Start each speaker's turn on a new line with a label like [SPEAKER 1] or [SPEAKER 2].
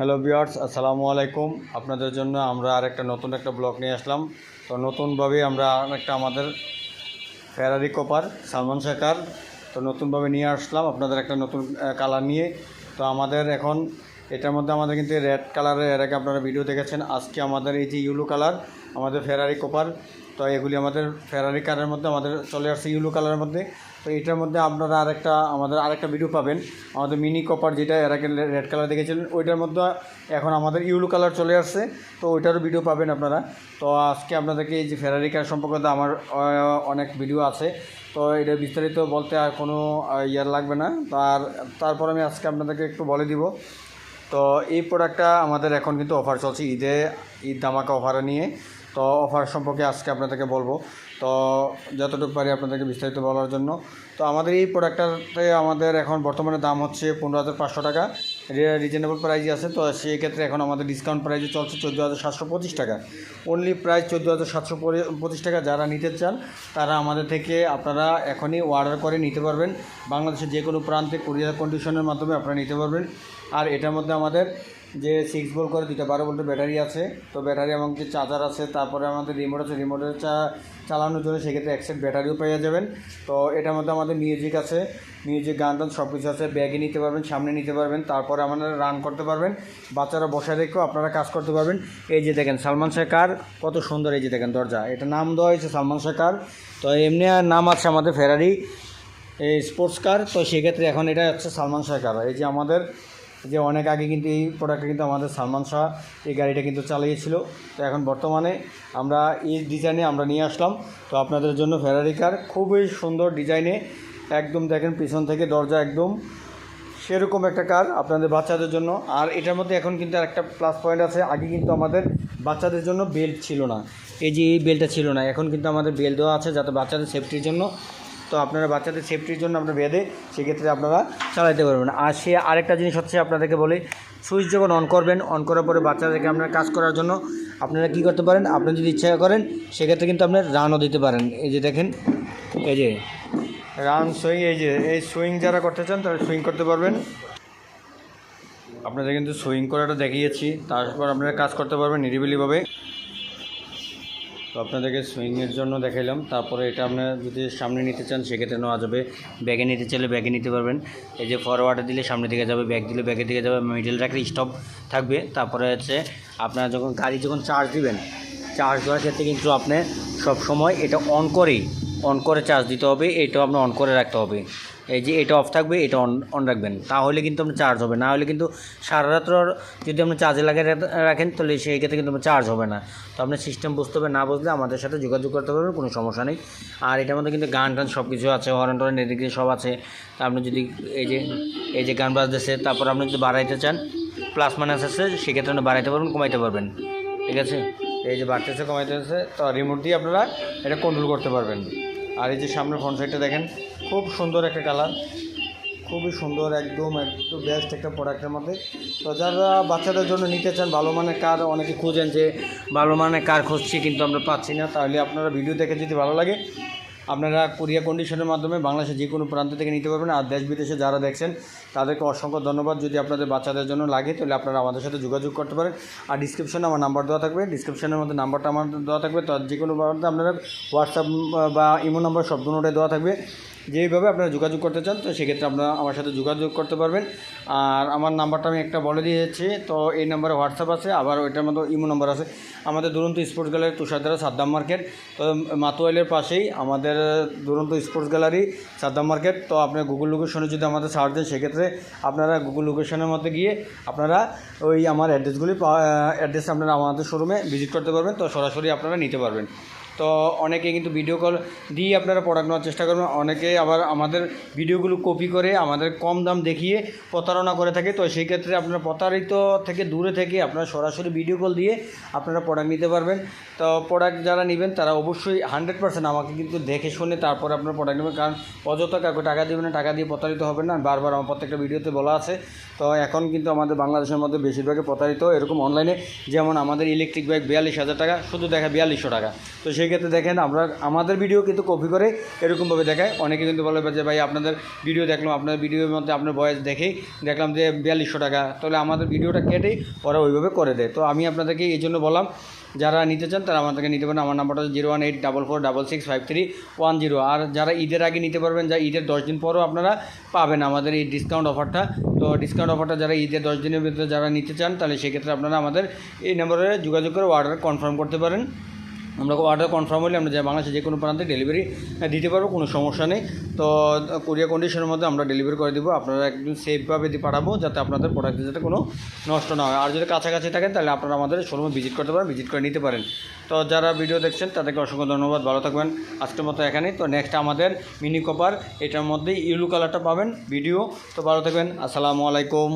[SPEAKER 1] Hello বিয়ার্স আসসালামু আলাইকুম। আপনাদের জন্য আমরা আর একটা নতুন একটা ব্লগ নিয়ে আসলাম। তো নতুনভাবে আমরা একটা আমাদের ফেরারি কপার সালমান শেখার তো নতুনভাবে নিয়ে আসলাম আপনাদের একটা নতুন কালার নিয়ে। তো আমাদের এখন এটার মধ্যে আমাদের কিন্তু রেড কালারের এর আগে আপনারা ভিডিও দেখেছেন। আজকে আমাদের এই যে ইউলো কালার আমাদের ফেরারি কোপার তো এগুলি আমাদের ফেরারি কারের মধ্যে আমাদের চলে আসছে ইউলো কালারের মধ্যে। তো এটার মধ্যে আপনারা আরেকটা, আমাদের আরেকটা ভিডিও পাবেন। আমাদের মিনি কপার যেটা, এর আগে রেড কালার দেখেছিলেন, ওইটার মধ্যে এখন আমাদের ইউলো কালার চলে আসছে। তো ওইটারও ভিডিও পাবেন আপনারা। তো আজকে আপনাদেরকে এই যে ফেরারি কার সম্পর্কে আমার অনেক ভিডিও আছে। তো এটা বিস্তারিত বলতে আর কোনো ইয়ার লাগবে না। তার, তারপর আমি আজকে আপনাদেরকে একটু বলে দিব। তো এই প্রোডাক্টটা আমাদের এখন কিন্তু অফার চলছে ঈদে, ঈদ ধামাকা অফারে নিয়ে। তো অফার সম্পর্কে আজকে আপনাদেরকে বলব। তো যতটুকু পারি আপনাদেরকে বিস্তারিত বলার জন্য। তো আমাদের এই প্রোডাক্টটাতে আমাদের এখন বর্তমানে দাম হচ্ছে পনেরো হাজার পাঁচশো টাকা। রিজনেবল প্রাইজে আছে। তো সেই ক্ষেত্রে এখন আমাদের ডিসকাউন্ট প্রাইজে চলছে চোদ্দ হাজার সাতশো পঁচিশ টাকা। অনলি প্রাইস চোদ্দ হাজার সাতশো পঁচিশ টাকা যারা নিতে চান, তারা আমাদের থেকে আপনারা এখনই অর্ডার করে নিতে পারবেন। বাংলাদেশের যে কোনো প্রান্তে কুরিয়ার কন্ডিশনের মাধ্যমে আপনারা নিতে পারবেন। আর এটার মধ্যে আমাদের যে সিক্স ভোল্ট করে দুইটা বারো ভোল্টের ব্যাটারি আছে, তো ব্যাটারি এবং চার্জার আছে, তারপরে আমাদের রিমোট আছে রিমোটের চা চালানোর জন্য সেক্ষেত্রে এক সেট ব্যাটারিও পেয়ে যাবেন। তো এটার মধ্যে আমাদের মিউজিক আছে মিউজিক গান টান সব কিছু আছে ব্যাগে নিতে পারবেন, সামনে নিতে পারবেন, তারপরে আমাদের রান করতে পারবেন। বাচ্চারা বসে রেখেও আপনারা কাজ করতে পারবেন। এই যে দেখেন সালমান শেখার, কত সুন্দর এই যে দেখেন দরজা। এটা নাম দেওয়া হয়েছে সালমান শেখার। তো এমনি আর নাম আছে আমাদের ফেরারি এই স্পোর্টস কার তো সেক্ষেত্রে এখন এটা হচ্ছে সালমান শাহ কার এই যে আমাদের যে অনেক আগে কিন্তু এই প্রোডাক্টটা কিন্তু আমাদের সালমান শাহ এই গাড়িটা কিন্তু চালিয়েছিল। তো এখন বর্তমানে আমরা এই ডিজাইনে আমরা নিয়ে আসলাম। তো আপনাদের জন্য ফেরারি কার খুবই সুন্দর ডিজাইনে একদম দেখেন পিছন থেকে দরজা একদম সেরকম একটা কার আপনাদের বাচ্চাদের জন্য। আর এটার মধ্যে এখন কিন্তু একটা প্লাস পয়েন্ট আছে। আগে কিন্তু আমাদের বাচ্চাদের জন্য বেল্ট ছিল না। এই যে এই বেল্টটা ছিল না, এখন কিন্তু আমাদের বেল্ট দেওয়া আছে যাতে বাচ্চাদের সেফটির জন্য। তো আপনারা বাচ্চাদের সেফটির জন্য আপনারা বেঁধে সেক্ষেত্রে আপনারা চালাতে পারবেন। আর সে আরেকটা জিনিস হচ্ছে আপনাদেরকে বলি সুইচ যখন অন করবেন অন করার পরে বাচ্চাদেরকে আপনারা কাজ করার জন্য আপনারা কী করতে পারেন? আপনি যদি ইচ্ছা করেন, সেক্ষেত্রে কিন্তু আপনার রানও দিতে পারেন। এই যে দেখেন, এই যে রান সুইং এই যে, এই সুইং যারা করতে চান, তারা সুইং করতে পারবেন। আপনাদের কিন্তু সুইং করাটা দেখিয়েছি, তারপর আপনারা কাজ করতে পারবেন নিরিবিলিভাবে। তো আপনাদেরকে সুইংয়ের জন্য দেখাইলাম। তারপরে এটা আপনার যদি সামনে নিতে চান, সেক্ষেত্রে নেওয়া যাবে। ব্যাগে নিতে চাইলে ব্যাগে নিতে পারবেন। এই যে ফরওয়ার্ডে দিলে সামনে দিকে যাবে ব্যাগ দিলে ব্যাগের দিকে যাবে মিডল রাখলে স্টপ থাকবে। তারপরে হচ্ছে আপনারা যখন গাড়ি যখন চার্জ দিবেন চার্জ দেওয়ার ক্ষেত্রে কিন্তু আপনি সব সময় এটা অন করেই অন করে চার্জ দিতে হবে। এটাও আপনার অন করে রাখতে হবে। এই যে এটা অফ থাকবে, এটা অন অন রাখবেন। তাহলে কিন্তু আপনার চার্জ হবে। না হলে কিন্তু সারা রাত্র যদি আপনি চার্জে লাগিয়ে রাখেন, তাহলে সেই ক্ষেত্রে কিন্তু আপনার চার্জ হবে না। তো আপনার সিস্টেম বুঝতে হবে, না বুঝলে আমাদের সাথে যোগাযোগ করতে পারবেন, কোনো সমস্যা নেই। আর এটার মধ্যে কিন্তু গান টান সব কিছু আছে, হরেন টরেন, এদিকে সব আছে। তা আপনি যদি এই যে এই যে গান বাজতেছে, তারপর আপনি যদি বাড়াইতে চান প্লাস মাইনাস আছে, সেক্ষেত্রে আপনি বাড়াইতে পারবেন, কমাইতে পারবেন। ঠিক আছে? এই যে বাড়তেছে, কমাইতেছে, তো রিমোট দিয়ে আপনারা এটা কন্ট্রোল করতে পারবেন। আর এই যে সামনে ফ্রন্ট সাইডটা দেখেন, খুব সুন্দর একটা কালার খুবই সুন্দর, একদম একদম বেস্ট একটা প্রোডাক্টের মধ্যে। তো যারা বাচ্চাদের জন্য নিতে চান, ভালো মানের কার অনেকে খুঁজেন যে, ভালো মানের কার খুঁজছি কিন্তু আমরা পাচ্ছি না, তাহলে আপনারা ভিডিও দেখে যদি ভালো লাগে আপনারা কুরিয়ার কন্ডিশনের মাধ্যমে বাংলাদেশের যে কোনো প্রান্ত থেকে নিতে পারবেন। আর দেশ বিদেশে যারা দেখছেন, তাদেরকে অসংখ্য ধন্যবাদ। যদি আপনাদের বাচ্চাদের জন্য লাগে, তাহলে আপনারা আমাদের সাথে যোগাযোগ করতে পারেন। আর ডিসক্রিপশনে আমার নাম্বার দেওয়া থাকবে। ডিসক্রিপশনের মধ্যে নাম্বারটা আমার দেওয়া থাকবে। তার যে কোনো আপনারা হোয়াটসঅ্যাপ বা ইমো নাম্বার সব দুটোটাই দেওয়া থাকবে। যেইভাবে আপনারা যোগাযোগ করতে চান, তো সেক্ষেত্রে আপনারা আমার সাথে যোগাযোগ করতে পারবেন। আর আমার নাম্বারটা আমি একটা বলে দিয়েছি, তো এই নাম্বারে হোয়াটসঅ্যাপ আছে আবার ওইটার মতো ইমো নাম্বার আছে। আমাদের দুরন্ত স্পোর্টস গ্যালারি তুষারদারা সাদ্দাম মার্কেট, তো মাতুয়াইলের পাশেই আমাদের দুরন্ত স্পোর্টস গ্যালারি সাদ্দাম মার্কেট। তো আপনার গুগল লোকেশনে যদি আমাদের সার্চ দেন, সেক্ষেত্রে আপনারা গুগল লোকেশনের মধ্যে গিয়ে আপনারা ওই আমার অ্যাড্রেসগুলি অ্যাড্রেস আপনারা আমাদের শোরুমে ভিজিট করতে পারবেন, তো সরাসরি আপনারা নিতে পারবেন। তো অনেকে কিন্তু ভিডিও কল দিয়ে আপনারা প্রোডাক্ট নেওয়ার চেষ্টা করবেন। অনেকে আবার আমাদের ভিডিওগুলো কপি করে আমাদের কম দাম দেখিয়ে প্রতারণা করে থাকে। তো সেই ক্ষেত্রে আপনারা প্রতারিত থেকে দূরে থেকে আপনারা সরাসরি ভিডিও কল দিয়ে আপনারা প্রোডাক্ট নিতে পারবেন। তো প্রোডাক্ট যারা নেবেন, তারা অবশ্যই হান্ড্রেড পার্সেন্ট আমাকে কিন্তু দেখে শুনে তারপরে আপনারা প্রোডাক্ট নেবেন। কারণ অযথা কাউকে টাকা দেবেন না, টাকা দিয়ে প্রতারিত হবে না। বারবার আমার প্রত্যেকটা ভিডিওতে বলা আছে। তো এখন কিন্তু আমাদের বাংলাদেশের মধ্যে বেশিরভাগই প্রতারিত এরকম অনলাইনে যেমন আমাদের ইলেকট্রিক বাইক বিয়াল্লিশ হাজার টাকা, শুধু দেখা বিয়াল্লিশশো টাকা। তো সেই ক্ষেত্রে দেখেন আমরা, আমাদের ভিডিও কিন্তু কপি করে এরকমভাবে দেখায়। অনেকে কিন্তু বলে যে ভাই আপনাদের ভিডিও দেখলাম আপনার ভিডিওর মধ্যে আপনার বয়স দেখেই দেখলাম যে বিয়াল্লিশশো টাকা। তাহলে আমাদের ভিডিওটা কেটেই ওরা ওইভাবে করে দেয়। তো আমি আপনাদেরকে এই জন্য বললাম, যারা নিতে চান তারা আমাদেরকে নিতে পারেন। আমার নাম্বারটা zero one eight double four double six five three one zero আর যারা ঈদের আগে নিতে পারবেন, যা ঈদের দশ দিন পরও আপনারা পাবেন আমাদের এই ডিসকাউন্ট অফারটা তো ডিসকাউন্ট অফারটা যারা ঈদের দশ দিনের ভিতরে যারা নিতে চান, তাহলে সেক্ষেত্রে আপনারা আমাদের এই নম্বরে যোগাযোগ করে অর্ডার কনফার্ম করতে পারেন। আমরা অর্ডার কনফার্ম হলে আমরা যে বাংলাদেশে যে কোনো প্রান্তে ডেলিভারি দিতে পারব, কোনো সমস্যা নেই। তো কোরিয়া কন্ডিশনের মধ্যে আমরা ডেলিভারি করে দেবো। আপনারা একদম সেফভাবে পাঠাবো, যাতে আপনাদের প্রোডাক্টে যাতে কোনো নষ্ট না হয়। আর যদি কাছাকাছি থাকেন, তাহলে আপনারা আমাদের শোরুমে ভিজিট করতে পারেন ভিজিট করে নিতে পারেন। তো, যারা ভিডিও দেখছেন, তাদেরকে অসংখ্য ধন্যবাদ। ভালো থাকবেন। আজকের মতো এখানেই। তো নেক্সট আমাদের মিনি কপার এটার মধ্যে ইউলু কালারটা পাবেন ভিডিও তো, ভালো থাকবেন। আসসালামু আলাইকুম।